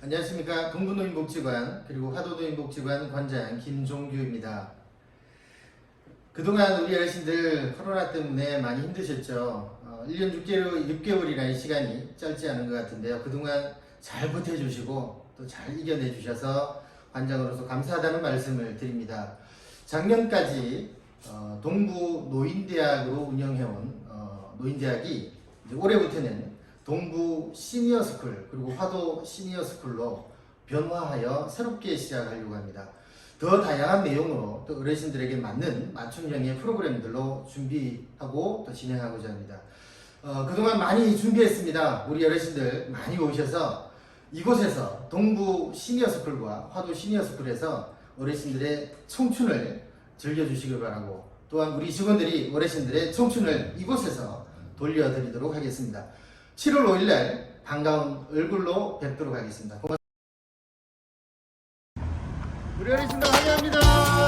안녕하십니까 동부노인복지관 그리고 화도노인복지관 관장 김종규입니다. 그동안 우리 어르신들 코로나 때문에 많이 힘드셨죠. 어, 1년 6개월, 6개월이라는 시간이 짧지 않은 것 같은데요. 그동안 잘 버텨주시고 또 잘 이겨내 주셔서 관장으로서 감사하다는 말씀을 드립니다. 작년까지 어, 동부 노인대학으로 운영해온 어, 노인대학이 올해부터는 동부 시니어 스쿨 그리고 화도 시니어 스쿨로 변화하여 새롭게 시작하려고 합니다. 더 다양한 내용으로 또 어르신들에게 맞는 맞춤형의 프로그램들로 준비하고 또 진행하고자 합니다. 어, 그동안 많이 준비했습니다. 우리 어르신들 많이 오셔서 이곳에서 동부 시니어스쿨과 화도 시니어스쿨에서 어르신들의 청춘을 즐겨주시길 바라고 또한 우리 직원들이 어르신들의 청춘을 이곳에서 돌려드리도록 하겠습니다. 7월 5일날 반가운 얼굴로 뵙도록 하겠습니다. 고맙습니다. 우리 어르신들 환영합니다. 환영해주세요.